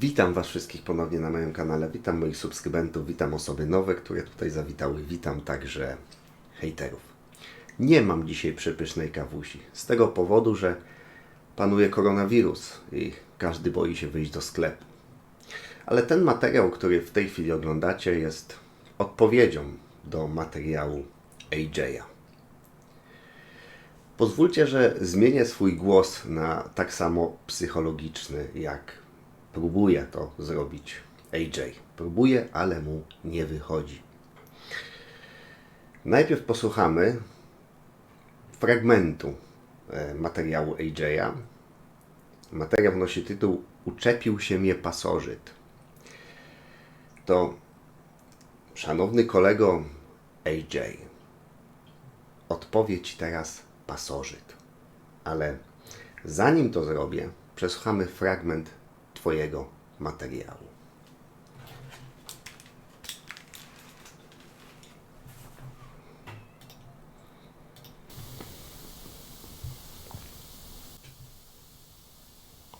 Witam Was wszystkich ponownie na moim kanale. Witam moich subskrybentów, witam osoby nowe, które tutaj zawitały. Witam także hejterów. Nie mam dzisiaj przepysznej kawusi. Z tego powodu, że panuje koronawirus i każdy boi się wyjść do sklepu. Ale ten materiał, który w tej chwili oglądacie, jest odpowiedzią do materiału AJ'a. Pozwólcie, że zmienię swój głos na tak samo psychologiczny, jak próbuje to zrobić AJ. Próbuje, ale mu nie wychodzi. Najpierw posłuchamy fragmentu e, materiału AJ'a. Materiał nosi tytuł Uczepił się mnie pasożyt. To szanowny kolego AJ, odpowie Ci teraz pasożyt. Ale zanim to zrobię, przesłuchamy fragment Twojego materiału.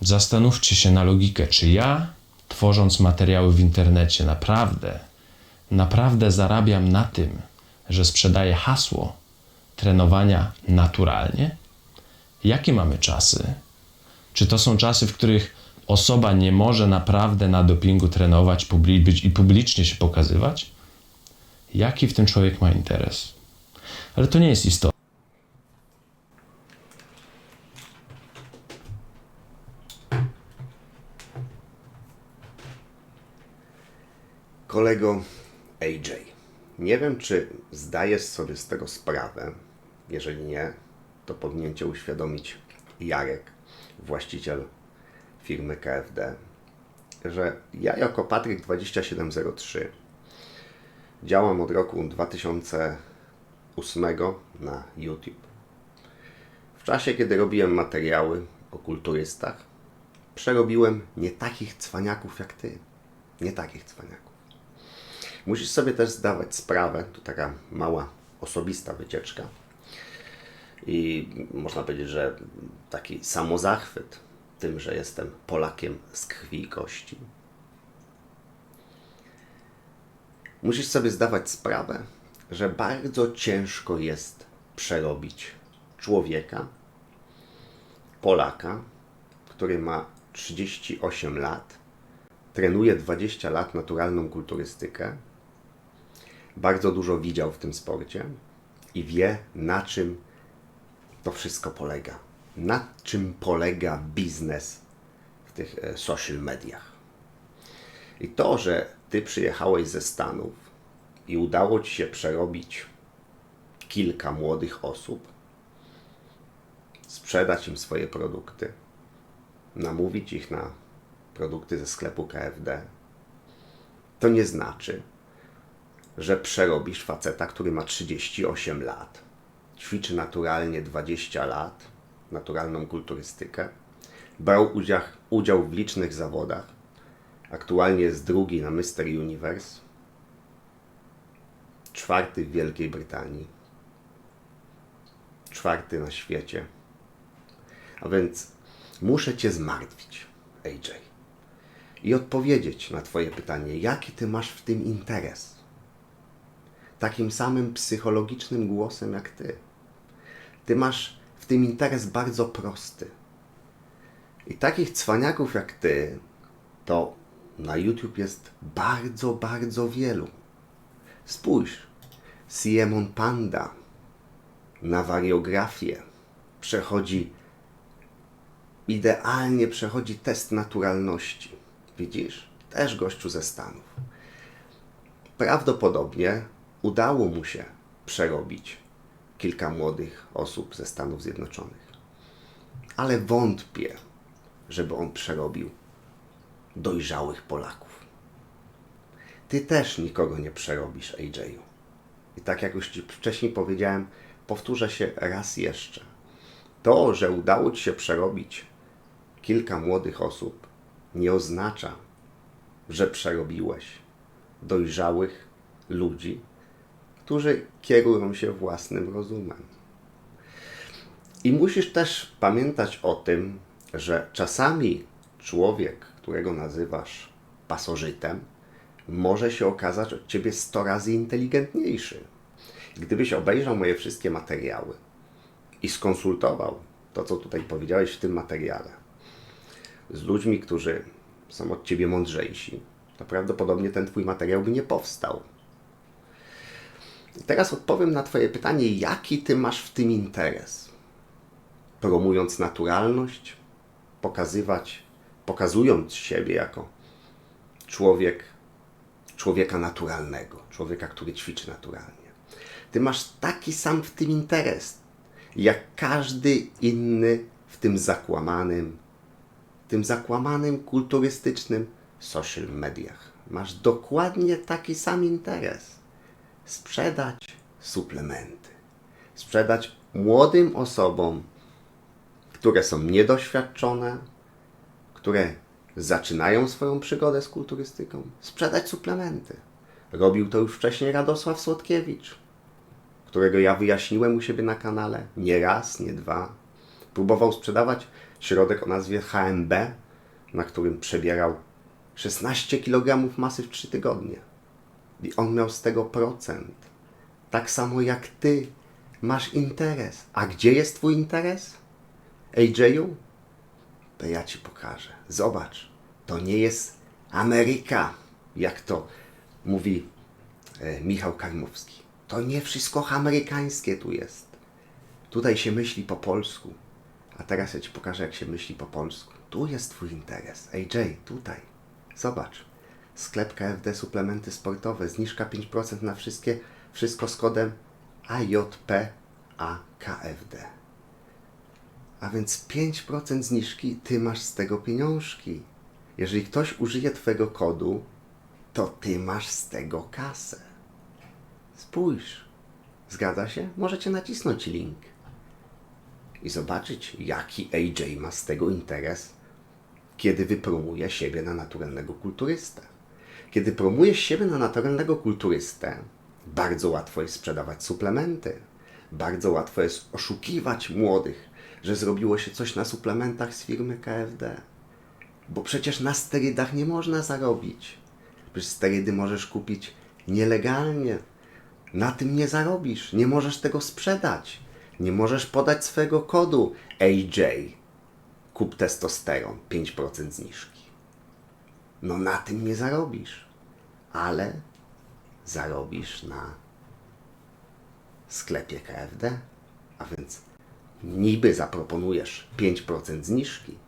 Zastanówcie się na logikę, czy ja, tworząc materiały w internecie, naprawdę, naprawdę zarabiam na tym, że sprzedaję hasło trenowania naturalnie? Jakie mamy czasy? Czy to są czasy, w których osoba nie może naprawdę na dopingu trenować publi- być i publicznie się pokazywać? Jaki w tym człowiek ma interes? Ale to nie jest istotne. Kolego AJ, nie wiem, czy zdajesz sobie z tego sprawę. Jeżeli nie, to powinien Cię uświadomić Jarek, właściciel firmy KFD, że ja jako Patryk 2703 działam od roku 2008 na YouTube. W czasie, kiedy robiłem materiały o kulturystach, przerobiłem nie takich cwaniaków jak Ty. Nie takich cwaniaków. Musisz sobie też zdawać sprawę, to taka mała osobista wycieczka i można powiedzieć, że taki samozachwyt tym, że jestem Polakiem z krwi i kości. Musisz sobie zdawać sprawę, że bardzo ciężko jest przerobić człowieka, Polaka, który ma 38 lat, trenuje 20 lat naturalną kulturystykę, bardzo dużo widział w tym sporcie i wie, na czym to wszystko polega. Na czym polega biznes w tych e, social mediach. I to, że ty przyjechałeś ze Stanów i udało ci się przerobić kilka młodych osób, sprzedać im swoje produkty, namówić ich na produkty ze sklepu KFD, to nie znaczy, że przerobisz faceta, który ma 38 lat, ćwiczy naturalnie 20 lat, naturalną kulturystykę, brał udział, udział w licznych zawodach, aktualnie jest drugi na Mister Universe, czwarty w Wielkiej Brytanii, czwarty na świecie. A więc muszę Cię zmartwić, AJ, i odpowiedzieć na Twoje pytanie, jaki Ty masz w tym interes takim samym psychologicznym głosem jak ty. Ty masz w tym interes bardzo prosty. I takich cwaniaków jak ty, to na YouTube jest bardzo, bardzo wielu. Spójrz, Siemon Panda na wariografię przechodzi, idealnie przechodzi test naturalności. Widzisz? Też gościu ze Stanów. Prawdopodobnie udało mu się przerobić kilka młodych osób ze Stanów Zjednoczonych. Ale wątpię, żeby on przerobił dojrzałych Polaków. Ty też nikogo nie przerobisz, AJ-u. I tak jak już Ci wcześniej powiedziałem, powtórzę się raz jeszcze. To, że udało Ci się przerobić kilka młodych osób, nie oznacza, że przerobiłeś dojrzałych ludzi, którzy kierują się własnym rozumem. I musisz też pamiętać o tym, że czasami człowiek, którego nazywasz pasożytem, może się okazać od ciebie 100 razy inteligentniejszy. Gdybyś obejrzał moje wszystkie materiały i skonsultował to, co tutaj powiedziałeś w tym materiale, z ludźmi, którzy są od ciebie mądrzejsi, to prawdopodobnie ten twój materiał by nie powstał. Teraz odpowiem na Twoje pytanie, jaki Ty masz w tym interes? Promując naturalność, pokazywać, pokazując siebie jako człowiek, człowieka naturalnego, człowieka, który ćwiczy naturalnie. Ty masz taki sam w tym interes, jak każdy inny w tym zakłamanym, tym zakłamanym kulturystycznym social mediach. Masz dokładnie taki sam interes sprzedać suplementy. Sprzedać młodym osobom, które są niedoświadczone, które zaczynają swoją przygodę z kulturystyką, sprzedać suplementy. Robił to już wcześniej Radosław Słodkiewicz, którego ja wyjaśniłem u siebie na kanale nie raz, nie dwa. Próbował sprzedawać środek o nazwie HMB, na którym przebierał 16 kg masy w 3 tygodnie. I on miał z tego procent. Tak samo jak ty masz interes. A gdzie jest twój interes? AJ-u? To ja ci pokażę. Zobacz. To nie jest Ameryka, jak to mówi e, Michał Karmowski. To nie wszystko amerykańskie tu jest. Tutaj się myśli po polsku. A teraz ja ci pokażę, jak się myśli po polsku. Tu jest twój interes. AJ, tutaj. Zobacz. Sklep KFD suplementy sportowe. Zniżka 5% na wszystkie. Wszystko z kodem AJP AKFD. A więc 5% zniżki, ty masz z tego pieniążki. Jeżeli ktoś użyje twojego kodu, to ty masz z tego kasę. Spójrz. Zgadza się? Możecie nacisnąć link i zobaczyć, jaki AJ ma z tego interes, kiedy wypromuje siebie na naturalnego kulturystę. Kiedy promujesz siebie na naturalnego kulturystę, bardzo łatwo jest sprzedawać suplementy. Bardzo łatwo jest oszukiwać młodych, że zrobiło się coś na suplementach z firmy KFD. Bo przecież na sterydach nie można zarobić. Przecież sterydy możesz kupić nielegalnie. Na tym nie zarobisz. Nie możesz tego sprzedać. Nie możesz podać swojego kodu AJ. Kup testosteron 5% zniżki. No na tym nie zarobisz. Ale zarobisz na sklepie KFD. A więc niby zaproponujesz 5% zniżki,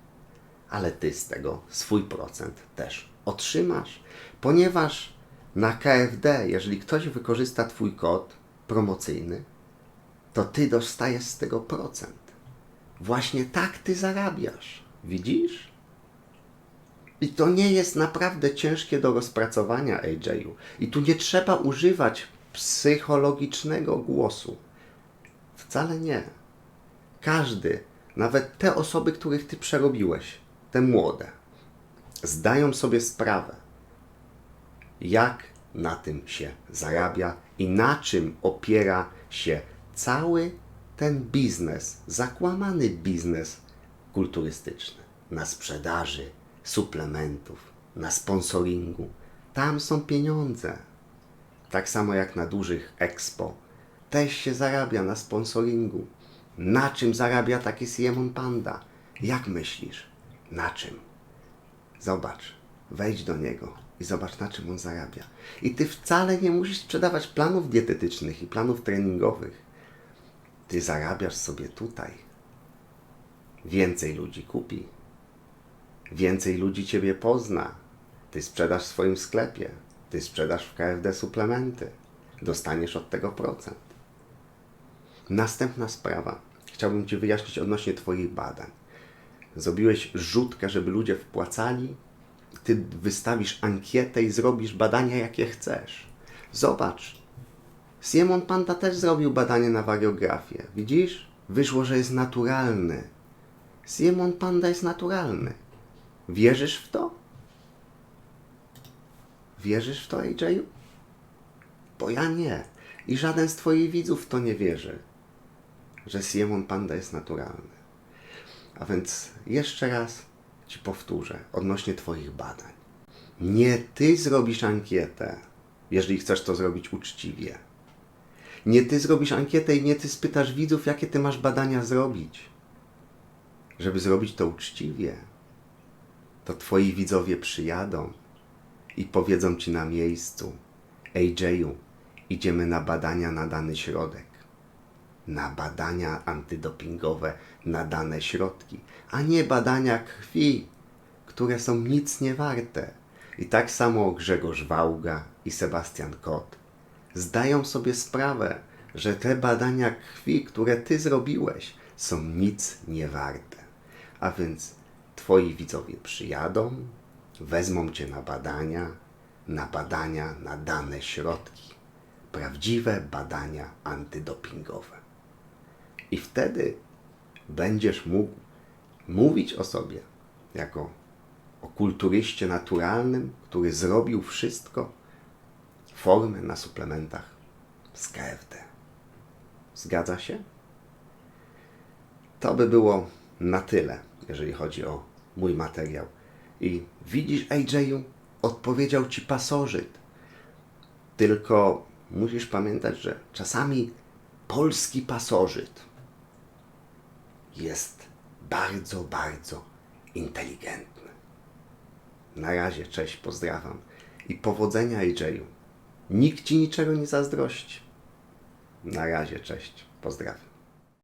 ale ty z tego swój procent też otrzymasz, ponieważ na KFD, jeżeli ktoś wykorzysta Twój kod promocyjny, to Ty dostajesz z tego procent. Właśnie tak Ty zarabiasz. Widzisz? I to nie jest naprawdę ciężkie do rozpracowania, AJ-u. I tu nie trzeba używać psychologicznego głosu. Wcale nie. Każdy, nawet te osoby, których ty przerobiłeś, te młode, zdają sobie sprawę, jak na tym się zarabia i na czym opiera się cały ten biznes, zakłamany biznes kulturystyczny. Na sprzedaży suplementów, na sponsoringu. Tam są pieniądze. Tak samo jak na dużych expo. Też się zarabia na sponsoringu. Na czym zarabia taki Siemon Panda? Jak myślisz? Na czym? Zobacz, wejdź do niego i zobacz, na czym on zarabia. I ty wcale nie musisz sprzedawać planów dietetycznych i planów treningowych. Ty zarabiasz sobie tutaj. Więcej ludzi kupi. Więcej ludzi ciebie pozna. Ty sprzedasz w swoim sklepie. Ty sprzedasz w KFD suplementy. Dostaniesz od tego procent. Następna sprawa. Chciałbym Ci wyjaśnić odnośnie Twoich badań. Zrobiłeś rzutkę, żeby ludzie wpłacali. Ty wystawisz ankietę i zrobisz badania, jakie chcesz. Zobacz. Simon Panda też zrobił badanie na wariografię. Widzisz? Wyszło, że jest naturalny. Simon Panda jest naturalny. Wierzysz w to? Wierzysz w to, AJ-u? Bo ja nie. I żaden z Twoich widzów w to nie wierzy, że Simon Panda jest naturalny. A więc jeszcze raz, ci powtórzę odnośnie Twoich badań. Nie Ty zrobisz ankietę, jeżeli chcesz to zrobić uczciwie. Nie Ty zrobisz ankietę i nie Ty spytasz widzów, jakie Ty masz badania zrobić. Żeby zrobić to uczciwie, to Twoi widzowie przyjadą i powiedzą Ci na miejscu: AJ-u, idziemy na badania na dany środek na badania antydopingowe na dane środki, a nie badania krwi, które są nic nie warte. I tak samo Grzegorz Wałga i Sebastian Kot zdają sobie sprawę, że te badania krwi, które ty zrobiłeś, są nic nie warte. A więc twoi widzowie przyjadą, wezmą cię na badania, na badania na dane środki. Prawdziwe badania antydopingowe. I wtedy będziesz mógł mówić o sobie jako o kulturyście naturalnym, który zrobił wszystko, formę na suplementach z KFD. Zgadza się? To by było na tyle, jeżeli chodzi o mój materiał. I widzisz, AJ-u, odpowiedział ci pasożyt. Tylko musisz pamiętać, że czasami polski pasożyt jest bardzo, bardzo inteligentny. Na razie, cześć, pozdrawiam i powodzenia AJ-u. Nikt ci niczego nie zazdrości. Na razie, cześć, pozdrawiam.